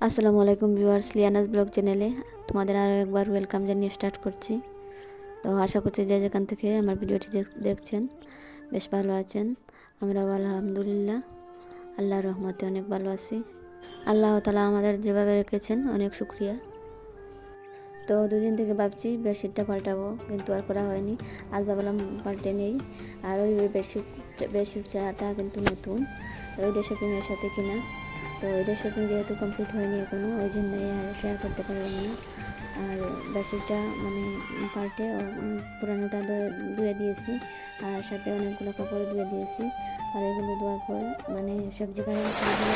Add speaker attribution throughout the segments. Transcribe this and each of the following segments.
Speaker 1: আসসালামু আলাইকুম viewers, লিয়ানাস blog চ্যানেলে তোমাদের আরও একবার ওয়েলকাম জানিয়ে স্টার্ট করছি। তো আশা করছি যে যেখান থেকে আমার ভিডিওটি দেখ- দেখছেন, বেশ ভালো আছেন। আমরাও আলহামদুলিল্লাহ, আল্লাহর রহমতে অনেক ভালো আছি। আল্লাহ তালা আমাদের যেভাবে রেখেছেন, অনেক শুক্রিয়া। তো দুদিন থেকে ভাবছি বেডশিটটা পাল্টাবো, কিন্তু আর করা হয়নি। আজ ভাবলাম পাল্টে নেই। আর ওই বেডশিট বেডশিট চাটা কিন্তু নতুন। ওই দেশে শপিংয়ের সাথে কিনা। তো ওদের শপিং যেহেতু কমপ্লিট হয়নি এখনও ওই জন্য শেয়ার করতে পারলাম না। আর বেডশিটটা মানে পাল্টে পুরানোটা ধুয়ে- দিয়েছি। আর সাথে অনেকগুলো কাপড় ধুয়ে দিয়েছি। আর এগুলো ধোয়ার পর মানে সবজি কাটার সবজিগুলো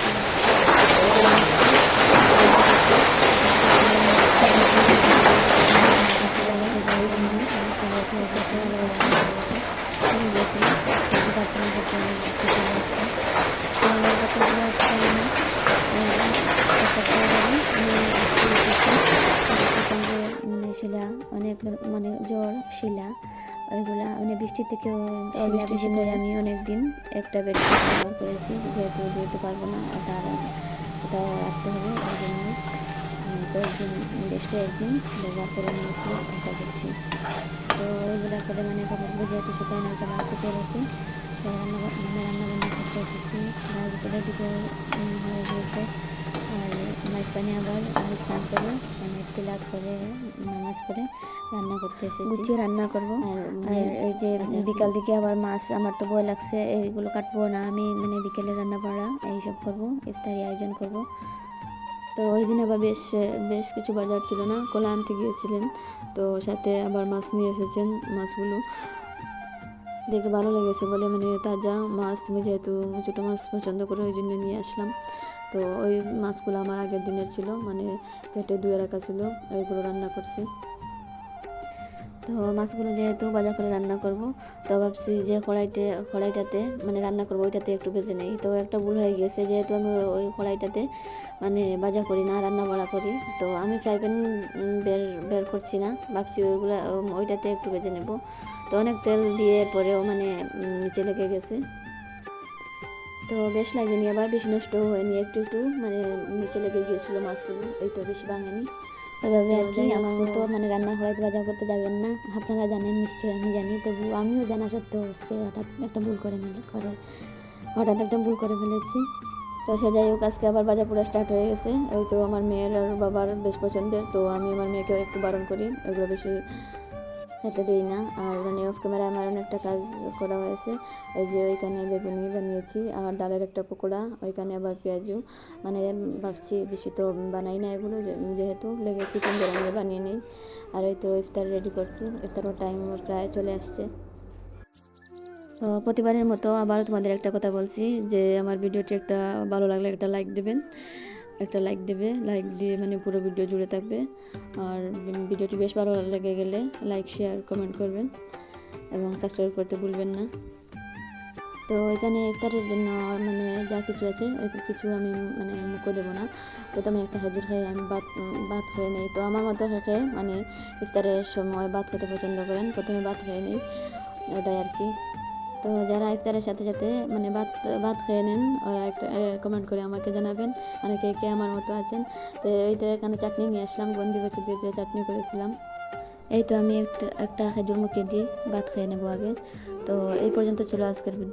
Speaker 1: শিলা অনেক মানে জ্বর শিলা ওইগুলা মানে বৃষ্টি থেকেও বৃষ্টির সময় আমি অনেক দিন একটা বেডশিট ব্যবহার করেছি যেহেতু ধুতে পারব না ওটা ওটা রাখতে হবে ওই জন্য কয়েকদিন বেশ কয়েকদিন ব্যবহার করে নিয়েছি একটা করছি তো ওইগুলো করে মানে কাপড়গুলো যেহেতু শুকায় না ওটা বার করতে রাখি তো রান্না মানে রান্না করতে এসেছি। তার ভিতরে দিকে উম, হয়ে গিয়েছে। মাঝখানে আবার আমি স্নান করে মানে তিলাত করে নামাজ পড়ে রান্না করতে এসেছি। গুছিয়ে রান্না করব। আর আর এই যে বিকাল দিকে আবার মাছ আমার তো ভয় লাগছে এইগুলো কাটবো না আমি মানে বিকেলে রান্না বাড়া এইসব করব ইফতারি আয়োজন করব। তো ওই দিন আবার বেশ বেশ কিছু বাজার ছিল না কলা আনতে গিয়েছিলেন তো সাথে আবার মাছ নিয়ে এসেছেন মাছগুলো। দেখে ভালো লেগেছে বলে মানে তাজা মাছ তুমি যেহেতু ছোটো মাছ পছন্দ করো ওই জন্য নিয়ে আসলাম। তো ওই মাছগুলো আমার আগের দিনের ছিল মানে কেটে ধুয়ে রাখা ছিল ওইগুলো রান্না করছি। তো মাছগুলো যেহেতু ভাজা করে রান্না করব, তো ভাবছি যে কড়াইতে, কড়াইটাতে মানে রান্না করব, ওইটাতে একটু ভেজে নেই। তো একটা ভুল হয়ে গিয়েছে, যেহেতু আমি ওই কড়াইটাতে মানে ভাজা করি না, রান্না বড়া করি, তো আমি ফ্রাই প্যান বের বের করছি না, ভাবছি ওইগুলো, ওইটাতে একটু ভেজে নেব। তো অনেক তেল দিয়ে পরেও মানে নিচে লেগে গেছে। তো বেশ লাগেনি আবার বেশি নষ্ট হয়নি। একটু একটু মানে নিচে লেগে গিয়েছিল মাছগুলো এই তো বেশি ভাঙেনি। ওইভাবে আর কি আমার মতো মানে রান্না হয়তো বাজা করতে যাবেন না। আপনারা জানেন নিশ্চয়ই আমি জানি তবু আমিও জানা সত্ত্বেও আজকে হঠাৎ একটা ভুল করে নিলে করে হঠাৎ একটা ভুল করে ফেলেছি। তো সে যাই হোক আজকে আবার বাজা পুরো স্টার্ট হয়ে গেছে। ওই তো আমার মেয়ের আর বাবার বেশ পছন্দের তো আমি আমার মেয়েকেও একটু বারণ করি ওগুলো বেশি খেতে দিই না। আর মানে অফ ক্যামেরা আমার অনেকটা কাজ করা হয়েছে। ওই যে ওইখানে বেগুনি বানিয়েছি, আর ডালের একটা পকোড়া, ওইখানে আবার পেঁয়াজু। মানে ভাবছি বেশি তো বানাই না এগুলো যেহেতু লেগেছি চিকেন বিরিয়ানি বানিয়ে নিই। আর ওই তো ইফতার রেডি করছি, ইফতারের টাইম প্রায় চলে আসছে। তো প্রতিবারের মতো আবারও তোমাদের একটা কথা বলছি, যে আমার ভিডিওটি একটা ভালো লাগলে একটা লাইক দেবেন। একটা লাইক দেবে লাইক দিয়ে মানে পুরো ভিডিও জুড়ে থাকবে। আর ভিডিওটি বেশ ভালো লেগে গেলে লাইক শেয়ার কমেন্ট করবেন এবং সাবস্ক্রাইব করতে ভুলবেন না। তো এখানে ইফতারের জন্য মানে যা কিছু আছে ওই কিছু আমি মানে মুখও দেবো না। প্রথমে একটা খেজুর খেয়ে আমি ভাত ভাত খেয়ে নিই। তো আমার মতো খেয়ে মানে ইফতারের সময় ভাত খেতে পছন্দ করেন। প্রথমে ভাত খেয়ে নিই, ওটাই আর কি। তো যারা ইফতারের সাথে সাথে মানে ভাত ভাত খেয়ে নেন, ওরা একটা কমেন্ট করে আমাকে জানাবেন। অনেকে কে আমার মতো আছেন। তো এই তো এখানে চাটনি নিয়ে আসলাম, গন্ধি কচু দিয়ে যে চাটনি করেছিলাম। এই তো আমি একটা একটা খেজুর মুখে দিই ভাত খেয়ে নেব আগে। তো এই পর্যন্ত ছিল আজকের ভিডিও।